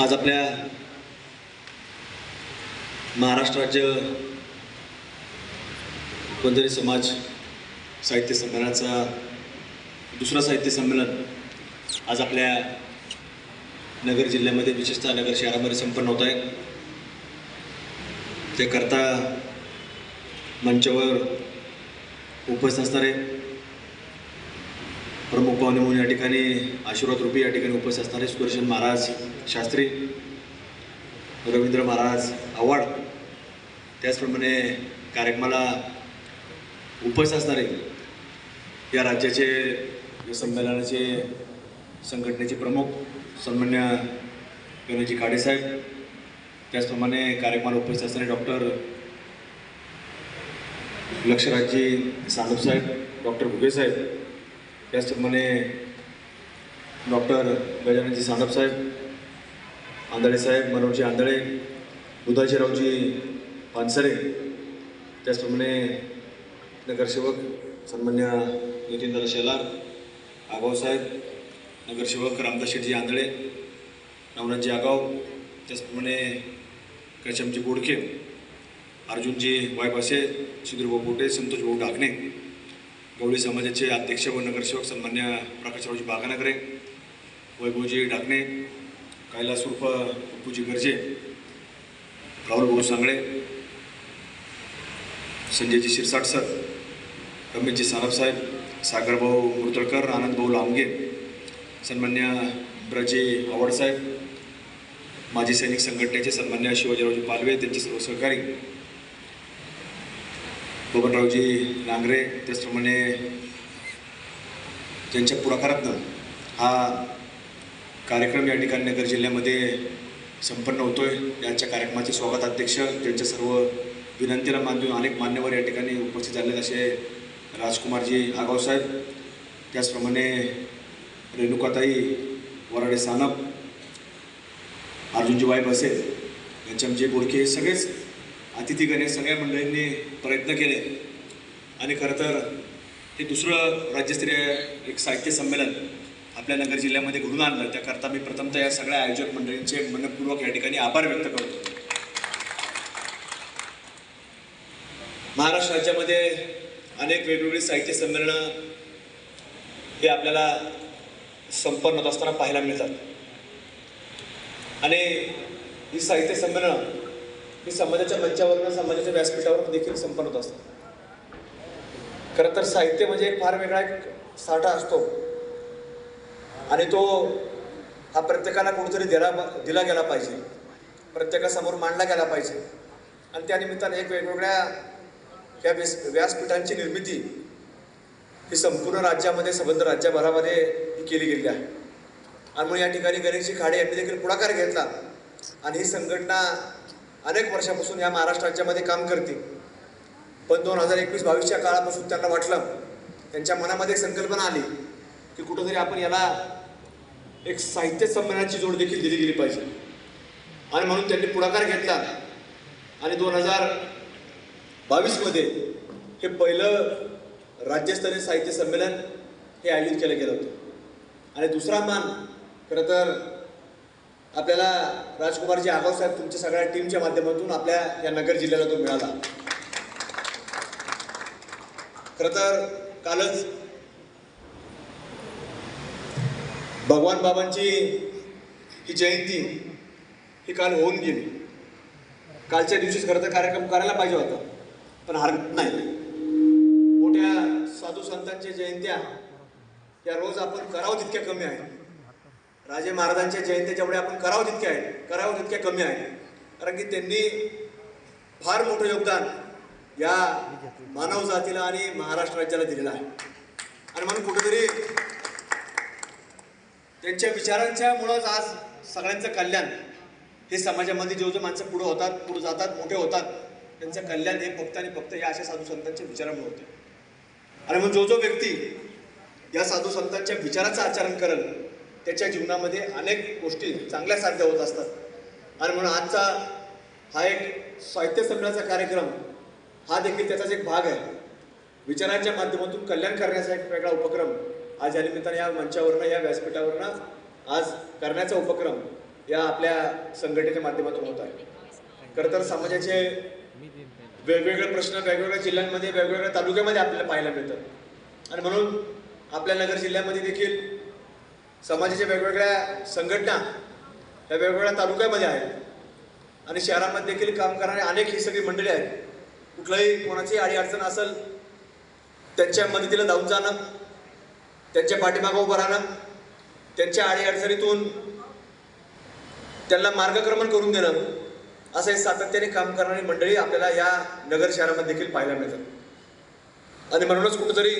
आज आपल्या महाराष्ट्र राज्य बंजारी समाज साहित्य संमेलनाचा दुसरं साहित्य संमेलन आज आपल्या नगर जिल्ह्यामध्ये विशेषतः नगर शहरामध्ये संपन्न होत आहे. ते करता मंचावर उपस्थित असणारे प्रमुख पाहुणे म्हणून या ठिकाणी आशीर्वाद रूपी या ठिकाणी उपस्थित असणारे सुदर्शन महाराज शास्त्री रवींद्र महाराज आव्हाड त्याचप्रमाणे कार्यक्रमाला उपस्थित असणारे या राज्याचे या संमेलनाचे संघटनेचे प्रमुख सन्मान्य गणेशजी काडेसाहेब त्याचप्रमाणे कार्यक्रमाला उपस्थित असणारे डॉक्टर लक्षराजजी साहेब डॉक्टर भुगेसाहेब त्याचप्रमाणे डॉक्टर गजाननजी साहेब आंधळे साहेब मनोहरजी आंधळे उदयजीरावजी पानसरे त्याचप्रमाणे नगरसेवक सन्मान्य नितीनदादा शेलार आगाव साहेब नगरसेवक रामदास शेठजी आंधळे नवनाथजी आगाव त्याचप्रमाणे कशमजी बोडके अर्जुनजी वायपासे सिद्धूभाऊ पोटे संतोषभाऊ भाऊ गवळी समाजाचे अध्यक्ष व नगरसेवक सन्मान्य प्रकाशरावजी बागानगरे वैभवजी डाकणे कैलास उर्फ पप्पूजी गरजे राहुल भाऊ सांगळे संजयजी शिरसाट सर रमेशजी साहेब सागरभाऊ मुर्तळकर आनंदभाऊ लांबगे सन्मान्य ब्रजे आवडसाहेब माजी सैनिक संघटनेचे सन्मान्य शिवाजीरावजी पालवे त्यांचे सर्व सहकारी बबनरावजी नांगरे त्याचप्रमाणे ज्यांच्या पुढाकारातनं हा कार्यक्रम या ठिकाणी नगर जिल्ह्यामध्ये संपन्न होतो आहे यांच्या कार्यक्रमाचे स्वागत अध्यक्ष ज्यांच्या सर्व विनंतीला मान देऊन अनेक मान्यवर या ठिकाणी उपस्थित झाले असे राजकुमारजी आगावसाहेब त्याचप्रमाणे रेणुकाताई वराडे सानप अर्जुनजी वाईब यांच्या यांचे बोडके हे सगळेच अतिथी गणेश सगळ्या मंडळींनी प्रयत्न केले. आणि खरं तर हे दुसरं राज्यस्तरीय एक साहित्य संमेलन आपल्या नगर जिल्ह्यामध्ये घडून आणलं. त्याकरता मी प्रथमतः या सगळ्या आयोजक मंडळींचे मनपूर्वक या ठिकाणी आभार व्यक्त करतो. महाराष्ट्र राज्यामध्ये अनेक वेगवेगळी साहित्य संमेलनं हे आपल्याला संपन्न होत असताना पाहायला मिळतात. आणि ही साहित्य संमेलनं ही समाजाच्या मंचावरनं समाजाच्या व्यासपीठावर देखील संपन्न होत असतात खरं तर साहित्य म्हणजे एक फार वेगळा एक साठा असतो. आणि तो हा प्रत्येकाला कोणीतरी दिला दिला गेला पाहिजे. प्रत्येकासमोर मांडला गेला पाहिजे. आणि त्यानिमित्ताने एक वेगवेगळ्या या व्यास व्यासपीठांची निर्मिती ही संपूर्ण राज्यामध्ये संबंध राज्यभरामध्ये ही केली गेली आहे. आणि म्हणून या ठिकाणी गणेशजी खाडे यांनी देखील पुढाकार घेतला. आणि ही संघटना अनेक वर्षापासून या महाराष्ट्र राज्यामध्ये काम करते. पण दोन हजार एकवीस बावीसच्या काळापासून त्यांना वाटलं त्यांच्या मनामध्ये एक संकल्पना आली की कुठंतरी आपण याला एक साहित्य संमेलनाची जोड देखील दिली गेली पाहिजे. आणि म्हणून त्यांनी पुढाकार घेतला. आणि दोन हजार बावीसमध्ये हे पहिलं राज्यस्तरीय साहित्य संमेलन हे आयोजित केलं गेलं होतं. आणि दुसरा मान खरं तर आपल्याला राजकुमारजी आगाव साहेब तुमच्या सगळ्या टीमच्या माध्यमातून आपल्या या नगर जिल्ह्याला तो मिळाला. खरं तर कालच भगवान बाबांची ही जयंती ही काल होऊन गेली. कालच्या दिवशीच खरं तर कार्यक्रम करायला पाहिजे होता पण हरकत नाही. मोठ्या साधू संतांच्या जयंत्या या रोज आपण करावं तितक्या कमी आहेत. राजे महाराजांच्या जयंतीच्यामुळे आपण करावं तितके आहेत करावं तितके कमी आहे कारण की त्यांनी फार मोठं योगदान या मानव जातीला आणि महाराष्ट्र राज्याला दिलेलं आहे. आणि म्हणून कुठेतरी त्यांच्या विचारांच्या मुळंच आज सगळ्यांचं कल्याण हे समाजामध्ये जो जो माणसं पुढे होतात पुढे जातात मोठे होतात त्यांचं कल्याण हे फक्त आणि फक्त या अशा साधू संतांच्या विचारामुळे होते. आणि मग जो जो व्यक्ती या साधू संतांच्या विचाराचं आचरण करेल त्याच्या जीवनामध्ये अनेक गोष्टी चांगल्या साध्य होत असतात. आणि म्हणून आजचा हा एक साहित्य संमेलनाचा कार्यक्रम हा देखील त्याचाच एक भाग आहे. विचारांच्या माध्यमातून कल्याण करण्याचा एक वेगळा उपक्रम आज या निमित्तानं या मंचावरनं या व्यासपीठावरनं आज करण्याचा उपक्रम या आपल्या संघटनेच्या माध्यमातून होत आहे. खरं तर समाजाचे वेगवेगळे प्रश्न वेगवेगळ्या जिल्ह्यांमध्ये वेगवेगळ्या तालुक्यामध्ये आपल्याला पाहायला मिळतात. आणि म्हणून आपल्या नगर जिल्ह्यामध्ये देखील समाजाच्या वेगवेगळ्या संघटना या वेगवेगळ्या तालुक्यामध्ये आहेत. आणि शहरामध्ये देखील काम करणारे अनेक ही सगळी मंडळी आहेत. कुठलाही कोणाची आडी अडचण असेल त्यांच्या मदतीला धावून जाणं त्यांच्या पाठीमागं उभं राहणं त्यांच्या अडीअडचणीतून त्यांना मार्गक्रमण करून देणं असं हे सातत्याने काम करणारी मंडळी आपल्याला या नगर शहरामध्ये देखील पाहायला मिळतात. आणि म्हणूनच कुठंतरी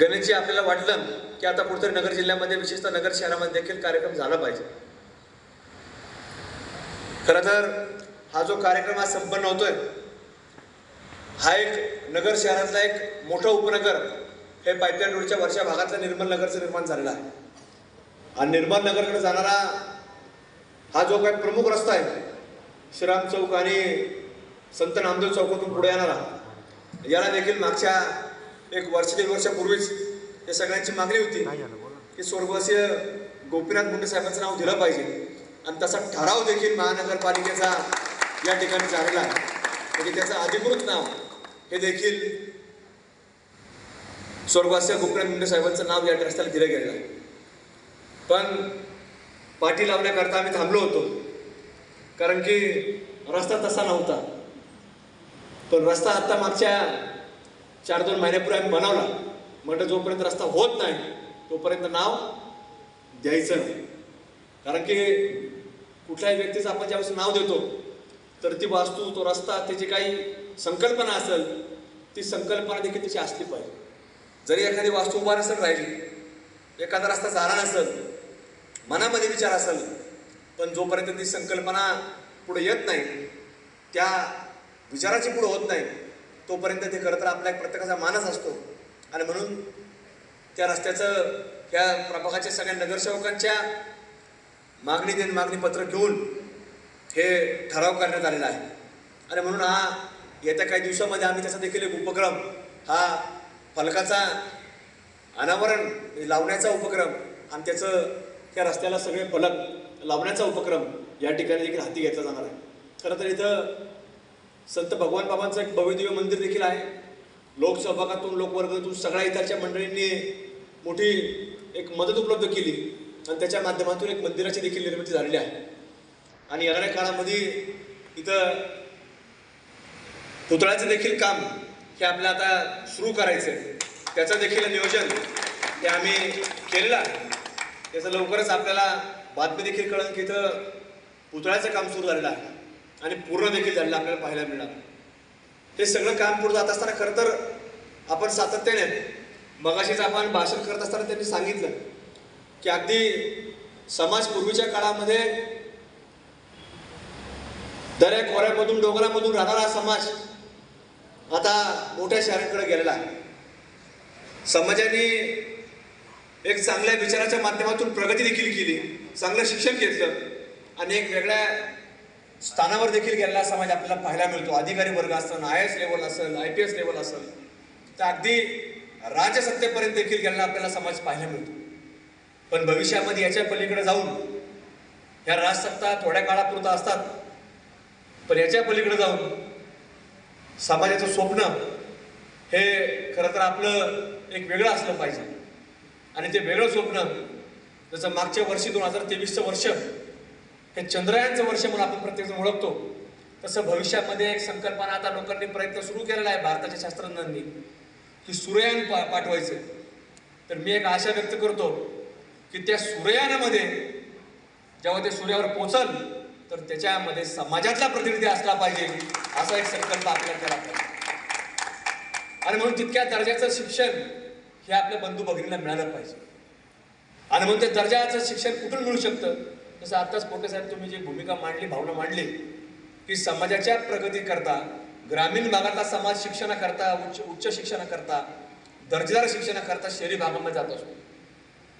गणेशजी आपल्याला वाटलं की आता कुठेतरी नगर जिल्ह्यामध्ये विशेषतः नगर शहरामध्ये देखील कार्यक्रम झाला पाहिजे. खरं तर हा जो कार्यक्रम आज संपन्न होतोय हा एक नगर शहरातला एक मोठं उपनगर हे पाईपलाईन रोडच्या वरच्या भागातलं निर्मल नगरचं निर्माण झालेलं आहे. आणि निर्मल नगरकडे जाणारा हा जो काही प्रमुख रस्ता आहे श्रीराम चौक आणि संत नामदेव चौकातून पुढे येणारा याला देखील मागच्या एक वर्ष दीड वर्षापूर्वीच या सगळ्यांची मागणी होती. की स्वर्गवासीय गोपीनाथ मुंडे साहेबांचं नाव दिलं पाहिजे. आणि तसा ठराव देखील महानगरपालिकेचा या ठिकाणी झालेला आहे. म्हणजे त्याचं अधिकृत नाव हे देखील स्वर्गवासीय गोपीनाथ मुंडे साहेबांचं नाव या रस्त्याला दिलं गेलेलं आहे. पण पाठी लावण्याकरता आम्ही थांबलो होतो. कारण की रस्ता तसा नव्हता. पण रस्ता आता मागच्या चार दोन महिन्यापूर्वी आम्ही बनवला. म्हटलं जोपर्यंत रस्ता होत नाही तोपर्यंत नाव द्यायचं नाही. कारण की कुठल्याही व्यक्तीचं आपण ज्यावेळेस नाव देतो तर ती वास्तू तो रस्ता त्याची काही संकल्पना असेल ती संकल्पना देखील त्याची असली पाहिजे. जरी एखादी वास्तू उभा नसेल राहिली एखादा रस्ता झाला नसेल मनामध्ये विचार असेल पण जोपर्यंत ती संकल्पना पुढे येत नाही त्या विचाराची पुढे होत नाही तोपर्यंत ते खरं तर आपल्या एक प्रत्येकाचा मानस असतो. आणि म्हणून त्या रस्त्याचं ह्या प्रभागाच्या सगळ्या नगरसेवकांच्या मागणी देण मागणी पत्र घेऊन हे ठराव करण्यात आलेला आहे. आणि म्हणून हा येत्या काही दिवसामध्ये आम्ही त्याचा देखील एक उपक्रम हा फलकाचा अनावरण लावण्याचा उपक्रम आणि त्याचं त्या रस्त्याला सगळे फलक लावण्याचा उपक्रम या ठिकाणी देखील हाती घेतला जाणार आहे. खरं तर इथं संत भगवान बाबांचं एक भव्यदिव्य मंदिर देखील आहे. लोकसहभागातून लोकवर्गातून सगळ्या इतरच्या मंडळींनी मोठी एक मदत उपलब्ध केली. आणि त्याच्या माध्यमातून एक मंदिराची देखील निर्मिती झालेली आहे. आणि येणाऱ्या काळामध्ये इथं पुतळ्याचं देखील काम हे आपल्याला आता सुरू करायचं आहे त्याचं देखील नियोजन हे आम्ही केलेलं आहे. त्याचं लवकरच आपल्याला बातमी देखील कळेल की इथं पुतळ्याचं काम सुरू झालेलं आहे. आणि पूर्ण देखील झालेलं आपल्याला पाहायला मिळणार. हे सगळं काम पुढे जात असताना खरं तर आपण सातत्याने मगाशीच आपण भाषण करत असताना त्यांनी सांगितलं की अगदी समाज पूर्वीच्या काळामध्ये दऱ्या खोऱ्यामधून डोंगरामधून राहणारा समाज आता मोठ्या शहरांकडे गेलेला आहे. समाजाने एक चांगल्या विचाराच्या माध्यमातून प्रगती देखील केली चांगलं शिक्षण घेतलं आणि एक वेगळ्या स्थानावर देखील गेलेला समाज आपल्याला पाहायला मिळतो. अधिकारी वर्ग असेल आय एस लेवल असेल आय पी एस लेवल असेल तर अगदी राजसत्तेपर्यंत देखील गेलेला आपल्याला समाज पाहायला मिळतो. पण भविष्यामध्ये याच्या पलीकडे जाऊन ह्या राजसत्ता थोड्या काळापुरता असतात पण याच्या पलीकडे जाऊन समाजाचं स्वप्न हे खरं तर आपलं एक वेगळं असलं पाहिजे. आणि ते वेगळं स्वप्न जसं मागच्या वर्षी दोन हजार तेवीसचं वर्ष हे चंद्रयानचं वर्ष म्हणून आपण प्रत्येकजण ओळखतो. तसं भविष्यामध्ये एक संकल्पना आता लोकांनी प्रयत्न सुरू केलेला आहे भारताच्या शास्त्रज्ञांनी की सूर्ययान पा पाठवायचं. तर मी एक आशा व्यक्त करतो की त्या सूर्ययानामध्ये जेव्हा ते सूर्यावर पोचल तर त्याच्यामध्ये समाजातला प्रतिनिधी असला पाहिजे असा एक संकल्प आपल्याला केला पाहिजे आणि म्हणून तितक्या दर्जाचं शिक्षण हे आपल्या बंधू भगिनीला मिळालं पाहिजे. आणि म्हणून त्या दर्जाचं शिक्षण कुठून मिळू शकतं? जसं आत्ताच पोटे साहेब तुम्ही जी भूमिका मांडली भावना मांडली की समाजाच्या प्रगतीकरता ग्रामीण भागातला समाज शिक्षणाकरता उच्च उच्च शिक्षणाकरता दर्जेदार शिक्षणाकरता शहरी भागामध्ये जात असतो.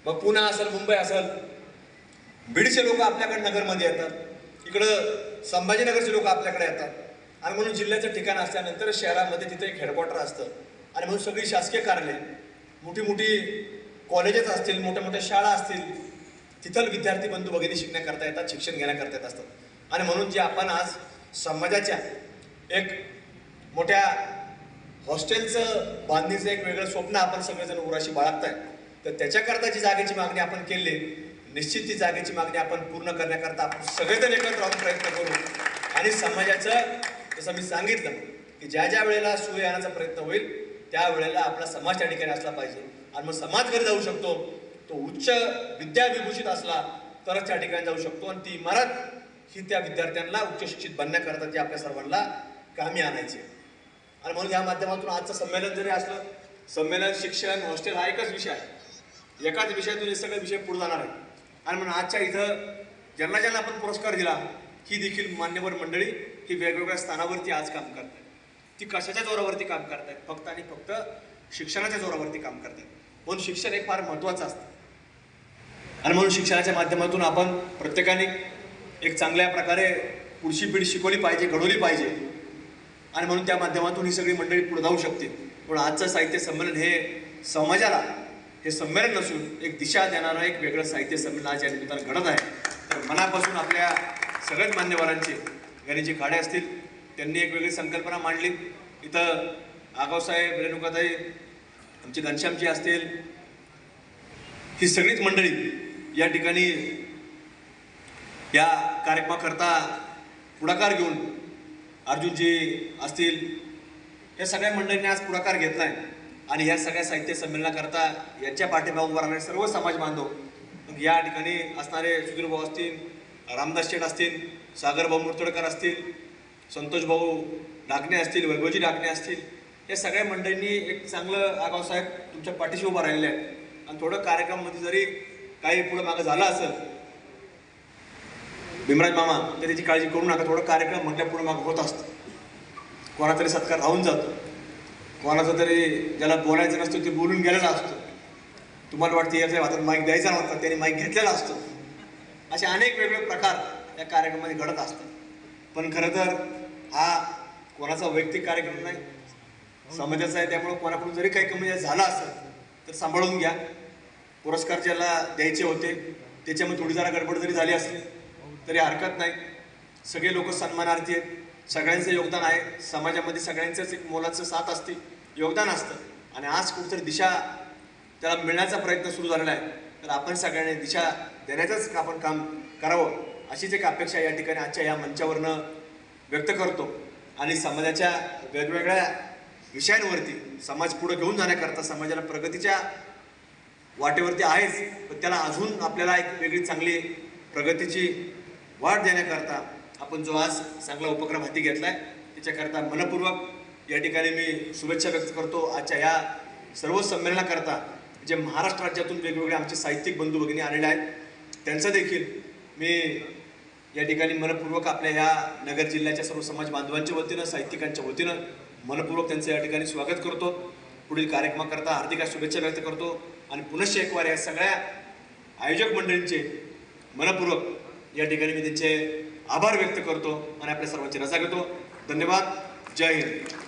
मग पुणे असेल मुंबई असेल बीडचे लोक आपल्याकडे नगरमध्ये येतात इकडं संभाजीनगरचे लोक आपल्याकडे येतात आणि म्हणून जिल्ह्याचं ठिकाण असल्यानंतर शहरामध्ये तिथे एक हेडक्वार्टर असतं. आणि म्हणून सगळी शासकीय कार्यालय मोठी मोठी कॉलेजेस असतील मोठ्या मोठ्या शाळा असतील तिथं विद्यार्थी बंधू वगैरे शिकण्याकरता येतात शिक्षण घेण्याकरता येत असतात. आणि म्हणून जे आपण आज समाजाच्या एक मोठ्या हॉस्टेलचं बांधणीचं एक वेगळं स्वप्न आपण सगळेजण उराशी बाळगताय तर त्याच्याकरता जी जागेची मागणी आपण केली निश्चित ती जागेची मागणी आपण पूर्ण करण्याकरता आपण सगळेजण एकत्र राहून प्रयत्न करू. आणि समाजाचं जसं मी सांगितलं की ज्या ज्या वेळेला सूर्य येण्याचा प्रयत्न होईल त्या वेळेला आपला समाज त्या ठिकाणी असला पाहिजे. आणि मग समाज घरी जाऊ शकतो तो उच्च विद्याविभूषित असला तरच त्या ठिकाणी जाऊ शकतो. आणि ती इमारत ही त्या विद्यार्थ्यांना उच्च शिक्षित बनण्याकरता ती आपल्या सर्वांना कामी आणायची आणि म्हणून या माध्यमातून आजचं संमेलन जरी असलं संमेलन शिक्षण हॉस्टेल हा एकच विषय आहे. एकाच विषयातून हे सगळे विषय पुढे जाणार आहे आणि म्हणून आजच्या इथं ज्यांना ज्यांना आपण पुरस्कार दिला ही देखील मान्यवर मंडळी ही वेगवेगळ्या स्थानावरती आज काम करतात ती कशाच्या जोरावरती काम करतायत? फक्त आणि फक्त शिक्षणाच्या जोरावरती काम करतात म्हणून शिक्षण हे फार महत्त्वाचं असतं. आणि म्हणून शिक्षणाच्या माध्यमातून आपण प्रत्येकाने एक चांगल्या प्रकारे पुढची पिढी शिकवली पाहिजे घडवली पाहिजे. आणि म्हणून त्या माध्यमातून ही सगळी मंडळी पुढे जाऊ शकते. पण आजचं साहित्य संमेलन हे समाजाला हे संमेलन नसून एक दिशा देणारं एक वेगळं साहित्य संमेलन आज या निमित्तानं घडत आहे. तर मनापासून आपल्या सगळ्याच मान्यवरांचे यांनी जे खाडे असतील त्यांनी एक वेगळी संकल्पना मांडली. इथं आगावसाहेब रेणुकाताई आमचे घनश्यामजी असतील ही सगळीच मंडळी या ठिकाणी या कार्यक्रमाकरता पुढाकार घेऊन अर्जुनजी असतील या सगळ्या मंडळींनी आज पुढाकार घेतला आहे आणि या सगळ्या साहित्य संमेलनाकरता यांच्या पाठिंबा उभं राहणारे सर्व समाज बांधव मग या ठिकाणी असणारे सुधीर भाऊ असतील रामदास शेठ असतील सागरभाऊ मुर्तडकर असतील संतोष भाऊ डाकणे असतील वैभवजी डाकणे असतील या सगळ्या मंडळींनी एक चांगलं आगाव साहेब तुमच्या पाठीशी उभं राहिलेलं आहे आणि थोडं कार्यक्रमामध्ये जरी काही पुढं मागं झालं असं भीमराज मामा तर त्याची काळजी करू नका थोडं कार्यक्रम म्हटल्या पुढे मागं होत असतं. कोणाचा तरी सत्कार राहून जातो. कोणाचा तरी ज्याला बोलायचं नसतं ते बोलून गेलेला असतो. तुम्हाला वाटतं याच्या हातात माईक द्यायचा नव्हता त्याने माईक घेतलेला असतो. असे अनेक वेगवेगळे प्रकार या कार्यक्रमामध्ये घडत असतात. पण खरं तर हा कोणाचा वैयक्तिक कार्यक्रम नाही. समाजाचा आहे त्यामुळे कोणाकडून जरी काही कमी झाला असेल तर सांभाळून घ्या. पुरस्कार ज्याला द्यायचे होते त्याच्यामध्ये थोडी जरा गडबड जरी झाली असली तरी हरकत नाही. सगळे लोक सन्मानार्थी आहेत. सगळ्यांचं योगदान आहे. समाजामध्ये सगळ्यांचंच एक मोलाचं साथ असते. योगदान असतं. आणि आज कुठंतरी दिशा त्याला मिळण्याचा प्रयत्न सुरू झालेला आहे. तर आपण सगळ्यांनी दिशा देण्याचंच आपण काम करावं अशीच एक अपेक्षा या ठिकाणी आजच्या या मंचावरनं व्यक्त करतो. आणि समाजाच्या वेगवेगळ्या विषयांवरती समाज पुढे घेऊन जाण्याकरता समाजाला प्रगतीच्या वाटेवरती आहेच पण त्याला अजून आपल्याला एक वेगळी चांगली प्रगतीची वाढ देण्याकरता आपण जो आज चांगला उपक्रम हाती आहे त्याच्याकरता मनपूर्वक या ठिकाणी मी शुभेच्छा व्यक्त करतो. आजच्या या सर्व संमेलनाकरता जे महाराष्ट्र राज्यातून वेगवेगळे आमचे साहित्यिक बंधू भगिनी आलेले आहेत त्यांचं देखील मी या ठिकाणी मनपूर्वक आपल्या या नगर जिल्ह्याच्या सर्व समाज बांधवांच्या वतीनं साहित्यिकांच्या वतीनं मनपूर्वक त्यांचं या ठिकाणी स्वागत करतो. पुढील कार्यक्रमाकरता हार्दिक शुभेच्छा व्यक्त करतो. आणि पुनश्च एक वार या सगळ्या आयोजक मंडळींचे मनपूर्वक या ठिकाणी मी त्यांचे आभार व्यक्त करतो आणि आपल्या सर्वांची रजा घेतो. धन्यवाद. जय हिंद.